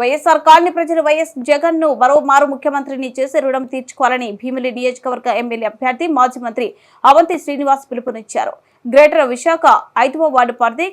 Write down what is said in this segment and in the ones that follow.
YSR colony ప్రజలు YS జగన్ను మరోమారు ముఖ్యమంత్రిని చేసి రుణం తీర్చుకోవాలని భీమిలి నియోజకవర్గ ఎమ్మెల్యే అభ్యర్థి మాజీ మంత్రి అవంతి శ్రీనివాస్ పిలుపునిచ్చారు. గ్రేటర్ విశాఖ ఐదవ వార్డు పరిధి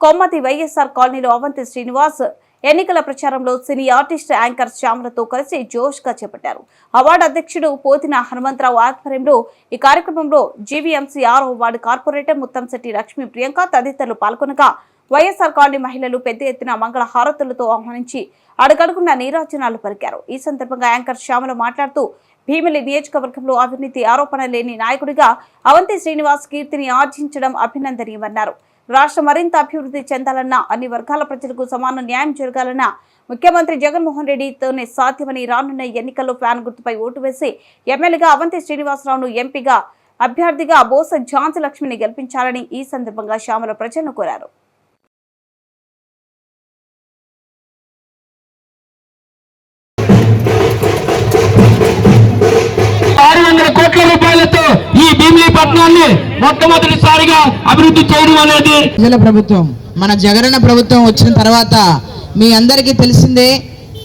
కొమ్మతి వైఎస్ఆర్ కాలనీలో అవంతి శ్రీనివాస్ ఎన్నికల ప్రచారంలో సినీ ఆర్టిస్ట్ యాంకర్ శ్యామలతో కలిసి జోష్గా చేపట్టారు. అవార్డు అధ్యక్షుడు పోతిన హనుమంతరావు ఆధ్వర్యంలో ఈ కార్యక్రమంలో జీవీఎంసీ ఆరో వార్డు కార్పొరేటర్ ముత్తంశెట్టి లక్ష్మీ ప్రియాంక తదితరులు పాల్గొనగా వైఎస్ఆర్ కాలనీ మహిళలు పెద్ద ఎత్తున మంగళ హారతులతో ఆహ్వానించి అడుగడుగున్న నీరాజనాలు పలికారు. ఈ సందర్భంగా యాంకర్ శ్యామలు మాట్లాడుతూ భీమిలి నియోజకవర్గంలో అవినీతి ఆరోపణ లేని నాయకుడిగా అవంతి శ్రీనివాస్ కీర్తిని ఆర్జించడం అభినందనీయమన్నారు. రాష్ట్రం మరింత అభివృద్ధి చెందాలన్నా అన్ని వర్గాల ప్రజలకు సమాన న్యాయం జరగాలన్న ముఖ్యమంత్రి జగన్మోహన్ రెడ్డితోనే సాధ్యమని రానున్న ఎన్నికల్లో ఫ్యాన్ గుర్తుపై ఓటు వేసి ఎమ్మెల్యేగా అవంతి శ్రీనివాసరావును ఎంపీగా అభ్యర్థిగా బోస ఝాన్సీ లక్ష్మిని గెలిపించాలని ఈ సందర్భంగా శ్యామల ప్రజలను కోరారు. పట్టణాన్ని మొట్టమొదటిసారిగా అభివృద్ధి చేయడం అనేది ప్రజల ప్రభుత్వం మన జగనన్న ప్రభుత్వం వచ్చిన తర్వాత మీ అందరికీ తెలిసిందే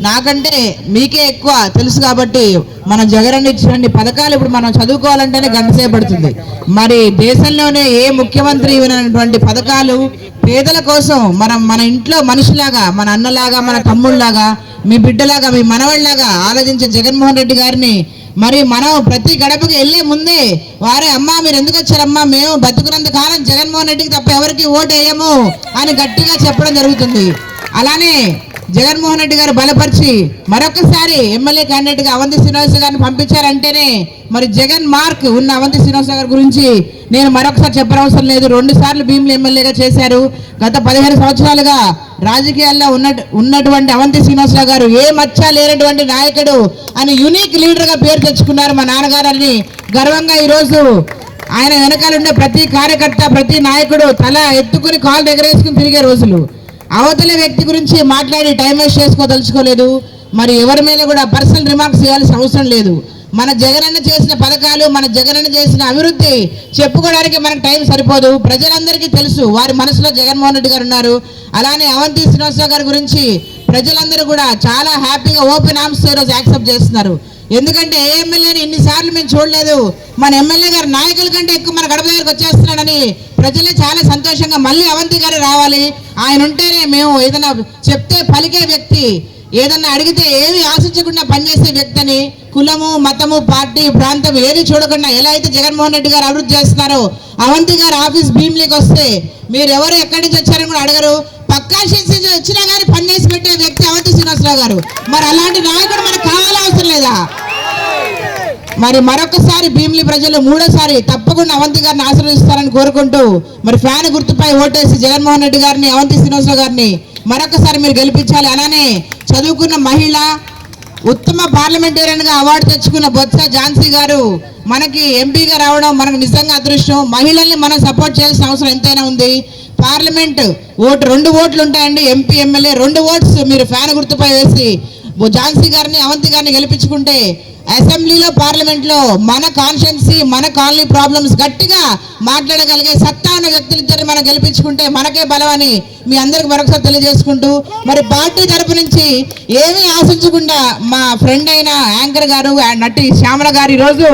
నాకంటే మీకే ఎక్కువ తెలుసు కాబట్టి మన జగనన్న ఇచ్చినన్ని పథకాలు ఇప్పుడు మనం చదువుకోవాలంటేనే గంట సేపడుతుంది పడుతుంది. మరి దేశంలోనే ఏ ముఖ్యమంత్రి ఇవ్వనటువంటి పథకాలు పేదల కోసం మనం మన ఇంట్లో మనిషిలాగా మన అన్నలాగా మన తమ్ముళ్ళలాగా మీ బిడ్డలాగా మీ మనవళ్ళలాగా ఆలోచించే జగన్మోహన్ రెడ్డి గారిని మరి మనం ప్రతి గడపకి వెళ్ళే ముందే వారే అమ్మా మీరు ఎందుకు వచ్చారమ్మా? మేము బతుకున్నంత కాలం జగన్మోహన్ రెడ్డికి తప్ప ఎవరికి ఓటు వేయము అని గట్టిగా చెప్పడం జరుగుతుంది. అలానే జగన్మోహన్ రెడ్డి గారు బలపరిచి మరొకసారి ఎమ్మెల్యే క్యాండిడేట్గా అవంతి శ్రీనివాస గారిని పంపించారంటేనే మరి జగన్ మార్క్ ఉన్న అవంతి శ్రీనివాస గారి గురించి నేను మరొకసారి చెప్పనవసరం లేదు. రెండు సార్లు భీములు ఎమ్మెల్యేగా చేశారు. గత పదిహేను సంవత్సరాలుగా రాజకీయాల్లో ఉన్న ఉన్నటువంటి అవంతి శ్రీనివాసరావు గారు ఏ మచ్చ లేనటువంటి నాయకుడు అని యునిక్ లీడర్గా పేరు తెచ్చుకున్నారు మా నాన్నగారని గర్వంగా ఈరోజు ఆయన వెనకాల ఉండే ప్రతి కార్యకర్త ప్రతి నాయకుడు తల ఎత్తుకుని కాలు ఎగరేసుకుని తిరిగే రోజులు. అవతల వ్యక్తి గురించి మాట్లాడి టైం వేస్ట్ చేసుకోదలుచుకోలేదు. మరి ఎవరి మీద కూడా పర్సనల్ రిమార్క్స్ చేయాల్సిన అవసరం లేదు. మన జగనన్న చేసిన పథకాలు మన జగనన్న చేసిన అభివృద్ధి చెప్పుకోవడానికి మనకు టైం సరిపోదు. ప్రజలందరికీ తెలుసు వారి మనసులో జగన్మోహన్ రెడ్డి గారు ఉన్నారు. అలానే అవంతి శ్రీనివాసరావు గారి గురించి ప్రజలందరూ కూడా చాలా హ్యాపీగా ఓపెన్ ఆర్మ్స్ ఈరోజు యాక్సెప్ట్ చేస్తున్నారు. ఎందుకంటే ఏ ఎమ్మెల్యేని ఇన్నిసార్లు మేము చూడలేదు? మన ఎమ్మెల్యే గారు నాయకుల కంటే ఎక్కువ మన గడప దగ్గరకు వచ్చేస్తున్నాడని ప్రజలే చాలా సంతోషంగా మళ్ళీ అవంతి గారు రావాలి. ఆయన ఉంటేనే మేము ఏదైనా చెప్తే పలికే వ్యక్తి ఏదన్నా అడిగితే ఏమి ఆశించకుండా పనిచేసే వ్యక్తి అని కులము మతము పార్టీ ప్రాంతం ఏది చూడకుండా ఎలా అయితే జగన్మోహన్ రెడ్డి గారు అభివృద్ధి చేస్తున్నారో అవంతి గారు ఆఫీస్ భీమ్లీకి వస్తే మీరు ఎవరు ఎక్కడి నుంచి వచ్చారని కూడా అడగరు. పక్కా చేసి వచ్చినా కానీ పనిచేసి పెట్టే వ్యక్తి అవంతి శ్రీనివాసరావు గారు. మరి అలాంటి నాయకుడు మనకు కావాలా అవసరం లేదా? మరి మరొకసారి భీమిలి ప్రజలు మూడోసారి తప్పకుండా అవంతి గారిని ఆశీర్వదిస్తారని కోరుకుంటూ మరి ఫ్యాన్ గుర్తుపై ఓటేసి జగన్మోహన్ రెడ్డి గారిని అవంతి శ్రీనివాసరావు గారిని మరొకసారి మీరు గెలిపించాలి. అలానే చదువుకున్న మహిళ ఉత్తమ పార్లమెంటేరియన్గా అవార్డు తెచ్చుకున్న బొత్స ఝాన్సీ గారు మనకి ఎంపీగా రావడం మనకు నిజంగా అదృష్టం. మహిళల్ని మనం సపోర్ట్ చేయాల్సిన అవసరం ఎంతైనా ఉంది. పార్లమెంట్ ఓటు రెండు ఓట్లు ఉంటాయండి ఎంపీ ఎమ్మెల్యే రెండు ఓట్స్ మీరు ఫ్యాన్ గుర్తుపై వేసి ఝాన్సీ గారిని అవంతి గారిని గెలిపించుకుంటే అసెంబ్లీలో పార్లమెంట్లో మన కాన్షియన్సీ మన కాలనీ ప్రాబ్లమ్స్ గట్టిగా మాట్లాడగలిగే సత్తా ఉన్న వ్యక్తులిద్దరిని మనం గెలిపించుకుంటే మనకే బలమని మీ అందరికి మరొకసారి తెలియజేసుకుంటూ మరి పార్టీ తరపు నుంచి ఏమీ ఆశించకుండా మా ఫ్రెండ్ అయిన యాంకర్ గారు ఆ నటి శ్యామల గారు ఈరోజు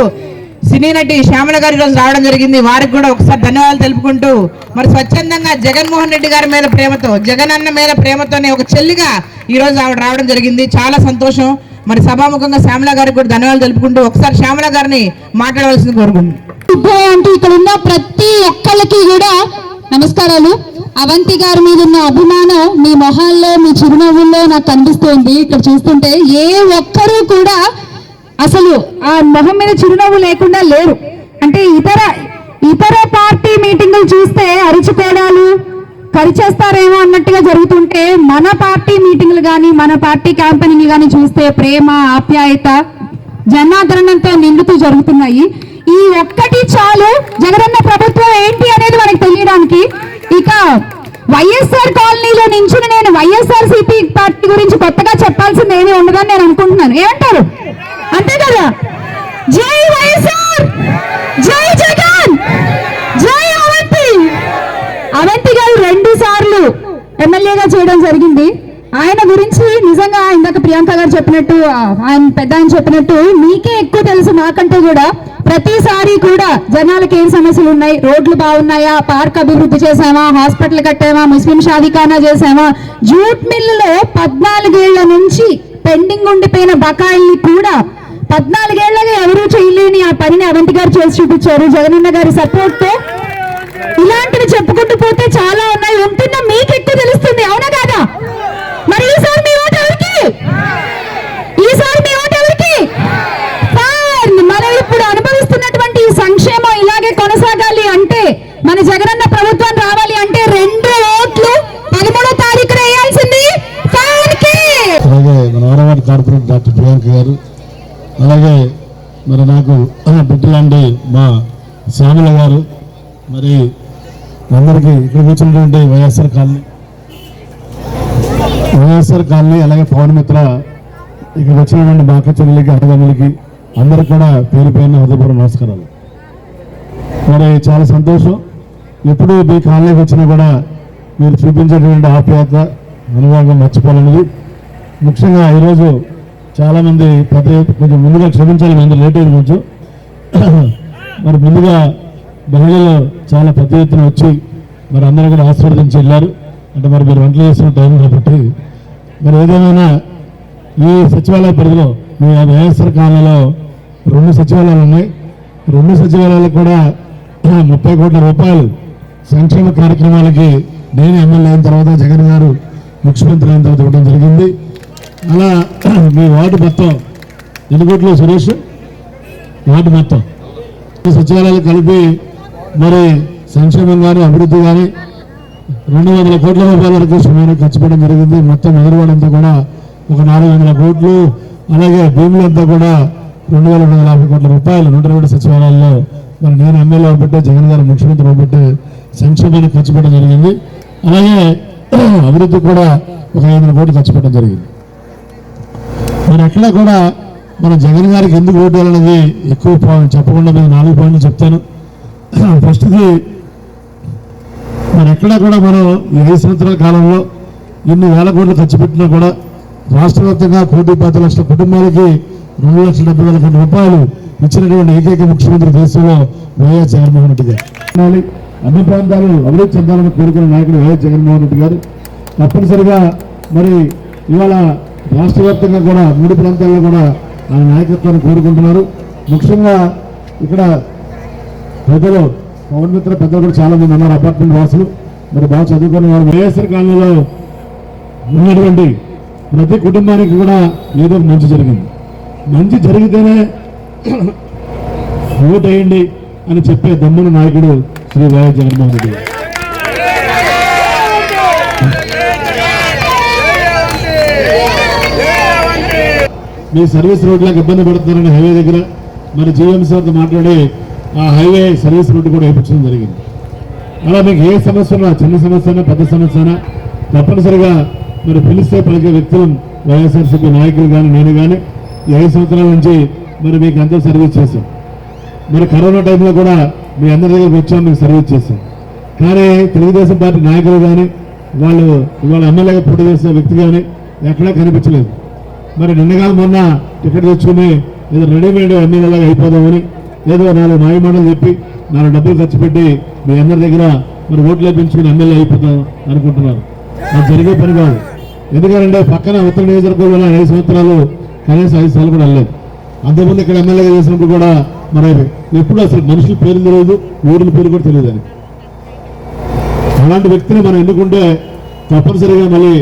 సినీ నటి శ్యామల గారు ఈరోజు రావడం జరిగింది. వారికి కూడా ఒకసారి ధన్యవాదాలు తెలుపుకుంటూ మరి స్వచ్ఛందంగా జగన్మోహన్ రెడ్డి గారి మీద ప్రేమతో జగన్ అన్న మీద ప్రేమతోనే ఒక చెల్లిగా ఈరోజు ఆవిడ రావడం జరిగింది. చాలా సంతోషం. మరి సభాముఖంగా శ్యామల గారికి కూడా ధన్యవాదాలు తెలుపుకుంటూ ఒకసారి శ్యామల గారిని మాట్లాడవలసింది కోరుకుంటున్నాను. అంటూ ఇక్కడ ఉన్న ప్రతి ఒక్కళ్ళకి కూడా నమస్కారాలు. అవంతి గారి మీద ఉన్న అభిమానం మీ మొహాల్లో మీ చిరునవ్వుల్లో నాకు కనిపిస్తుంది. ఇక్కడ చూస్తుంటే ఏ ఒక్కరూ కూడా అసలు ఆ మొహం మీద చిరునవ్వు లేకుండా లేరు. అంటే ఇతర ఇతర పార్టీ మీటింగులు చూస్తే అరిచిపోవడాలు కరిచేస్తారేమో అన్నట్టుగా జరుగుతుంటే మన పార్టీ మీటింగ్లు కానీ మన పార్టీ క్యాంపెయినింగ్లు కానీ చూస్తే ప్రేమ ఆప్యాయత జనాదరణంతో నిండుతూ జరుగుతున్నాయి. ఈ ఒక్కటి చాలు జగనన్న ప్రభుత్వం ఏంటి అనేది మనకు తెలియడానికి ఇక వైఎస్ఆర్ కాలనీలో నుంచి నేను వైఎస్ఆర్ సిపి పార్టీ గురించి కొత్తగా చెప్పాల్సింది ఏమీ ఉండదని నేను అనుకుంటున్నాను. ఏమంటారు? అంతే కదా? జై వైఎస్ఆర్! జై జగన్! జై అవంతి! అవంతి గారు రెండు సార్లు ఎమ్మెల్యేగా చేయడం జరిగింది. ఆయన గురించి నిజంగా ఇందాక ప్రియాంక గారు చెప్పినట్టు ఆయన పెద్ద ఆయన చెప్పినట్టు మీకే ఎక్కువ తెలుసు నాకంటే కూడా. ప్రతిసారి కూడా జనాలకి ఏం సమస్యలు ఉన్నాయి? రోడ్లు బాగున్నాయా? పార్క్ అభివృద్ధి చేసామా హాస్పిటల్ కట్టామా? ముస్లిం షాదీఖానా చేసామా జూట్ మిల్లులో పద్నాలుగేళ్ళ నుంచి పెండింగ్ ఉండిపోయిన బకాయిల్ని కూడా పద్నాలుగేళ్ళగా ఎవరూ చేయలేని ఆ పనిని అవంతి గారు చేసి చూపించారు. జగనన్న గారి సపోర్ట్తో ఇలాంటివి చెప్పుకుంటూ పోతే చాలా ఉన్నాయి. ఉంటున్న మీకు ఎక్కువ తెలుస్తుంది. అవునా కాదా? మరి ఈసారి మీ ఓటు ఎవరికి? ఈసారి మీ ఓటు ఎవరికి? సార్ మనం ఇప్పుడు అనుభవిస్తున్నటువంటి ఈ సంక్షేమం ఇలాగే కొనసాగాలి అంటే మన జగనన్న ప్రభుత్వం రావాలి అంటే రెండు ఓట్లు పదమూడో తారీఖున వేయాల్సింది. ఫ్యాన్కి అలాగే మన డాక్టర్ ప్రియాంక గారు అలాగే మరి నాకు బిడ్డలాంటి మా శ్యామల గారు మరి అందరికీ ఇక్కడ కూర్చున్నటువంటి వైఎస్ఆర్ కాలనీ. వైఎస్ఆర్ కాలనీ అలాగే పవన్ మిత్ర ఇక్కడ వచ్చినటువంటి మా అక్క చెల్లెలకి అన్నదమ్ములకి అందరికి కూడా పేరు పేరున హృదయపూర్వ నమస్కారాలు. మరి చాలా సంతోషం. ఎప్పుడు మీ కాలనీకి వచ్చినా కూడా మీరు చూపించేటువంటి ఆప్యాయత అనుభవం మర్చిపోలేనిది. ముఖ్యంగా ఈరోజు చాలామంది పెద్ద ఎత్తు- కొంచెం ముందుగా క్షమించాలి మంది లేట్ అయింది కొంచెం మరి ముందుగా మహిళలు చాలా పెద్ద ఎత్తున వచ్చి మరి అందరూ కూడా ఆశీర్వదించి వెళ్ళారు. అంటే మరి మీరు వంటలు చేస్తున్న టైం కాబట్టి. మరి ఏదేమైనా ఈ సచివాలయ పరిధిలో మీ వైఎస్ఆర్ కాలంలో రెండు సచివాలయాలు ఉన్నాయి. రెండు సచివాలయాలకు కూడా ముప్పై కోట్ల రూపాయలు సంక్షేమ కార్యక్రమాలకి నేను ఎమ్మెల్యే అయిన తర్వాత జగన్ గారు ముఖ్యమంత్రి అయిన తర్వాత ఇవ్వడం జరిగింది. అలా మీ వార్డు మొత్తం ఎన్ని సురేష్ వార్డు మొత్తం. సచివాలయాలు కలిపి మరి సంక్షేమం కానీ అభివృద్ధి కానీ రెండు వందల కోట్ల రూపాయల వరకు సుమారు ఖర్చు పెట్టడం జరిగింది. మొత్తం ఎదురువాడు అంతా కూడా ఒక నాలుగు వందల కోట్లు. అలాగే భూములు అంతా కూడా రెండు వేల రెండు వందల యాభై కోట్ల రూపాయలు నూట రెండు సచివాలయాల్లో మరి నేను ఎమ్మెల్యే పెట్టే జగన్ గారు ముఖ్యమంత్రి పెట్టే సంక్షేమానికి ఖర్చు పెట్టడం జరిగింది. అలాగే అభివృద్ధి కూడా ఒక ఐదు వందల కోట్లు ఖర్చు పెట్టడం జరిగింది. మరి ఎక్కడ కూడా మన జగన్ గారికి ఎందుకు ఓటు వేయాలనేది ఎక్కువ పాయింట్ చెప్పకుండా నేను నాలుగు పాయింట్లు చెప్తాను. ఫస్ట్ది మరి ఎక్కడ కూడా మనం ఐదు సంవత్సరాల కాలంలో ఎన్ని వేల కోట్లు ఖర్చు పెట్టినా కూడా రాష్ట్ర వ్యాప్తంగా కోటి పది లక్షల కుటుంబాలకి రెండు లక్షల డెబ్బై వేల కోట్ల రూపాయలు ఇచ్చినటువంటి ఏకైక ముఖ్యమంత్రి దేశంలో వైఎస్ జగన్మోహన్ రెడ్డి గారు. అన్ని ప్రాంతాలు అభివృద్ధి చెందాలని కోరుకున్న నాయకుడు వైఎస్ జగన్మోహన్ రెడ్డి గారు. తప్పనిసరిగా మరి ఇవాళ రాష్ట్ర వ్యాప్తంగా కూడా మూడు ప్రాంతాల్లో కూడా ఆయన నాయకత్వాన్ని కోరుకుంటున్నారు. ముఖ్యంగా ఇక్కడ పెద్దలు పవన్ మిత్ర పెద్దలు కూడా చాలా మంది ఉన్నారు అపార్ట్మెంట్ వాసులు. మరి బాగా చదువుకున్న వారు వైఎస్ఆర్ కాలనీలో ఉన్నటువంటి ప్రతి కుటుంబానికి కూడా ఏదో మంచి జరిగింది. మంచి జరిగితేనే ఓటేయండి అని చెప్పే దమ్మున నాయకుడు శ్రీ వైఎస్ జగన్మోహన్ రెడ్డి. మీ సర్వీస్ రోడ్లకు ఇబ్బంది పడుతున్నారని హైవే దగ్గర మరి జీఎంసీతో మాట్లాడి ఆ హైవే సర్వీస్ రోడ్డు కూడా వేయించడం జరిగింది. అలా మీకు ఏ సమస్యనా చిన్న సమస్యనా పెద్ద సమస్యనా తప్పనిసరిగా మరి పిలిస్తే పలికే వ్యక్తులు వైఎస్ఆర్సీపీ నాయకులు కానీ నేను కానీ ఈ ఐదు సంవత్సరాల నుంచి మరి మీకు అంతా సర్వీస్ చేశాం. మరి కరోనా టైంలో కూడా మీ అందరి దగ్గరికి వచ్చాం మీకు సర్వీస్ చేశాం. కానీ తెలుగుదేశం పార్టీ నాయకులు కానీ వాళ్ళు ఇవాళ ఎమ్మెల్యేగా పోటీ చేసిన వ్యక్తి కానీ ఎక్కడా కనిపించలేదు. మరి నిన్నగా మొన్న టికెట్ తెచ్చుకుని ఏదో రెడీమేడ్ ఎమ్మెల్యేలాగా అయిపోదామని ఏదో నాలుగు మాయమాటలు చెప్పి నాలుగు డబ్బులు ఖర్చు పెట్టి మీ అందరి దగ్గర మరి ఓట్లు వేయించుకుని ఎమ్మెల్యే అయిపోతాం అనుకుంటున్నారు. అది జరిగే పని కాదు. ఎందుకంటే పక్కన ఉత్తర నియోజకవర్గంలో ఐదు సంవత్సరాలు కనీసం ఐదు సార్లు కూడా వెళ్ళలేదు. అంతకుముందు ఇక్కడ ఎమ్మెల్యేగా చేసినప్పుడు కూడా మరి ఎప్పుడు అసలు మనుషుల పేరు తెలియదు ఊరిన పేరు కూడా తెలియదు అని అలాంటి వ్యక్తిని మనం ఎన్నుకుంటే తప్పనిసరిగా మళ్ళీ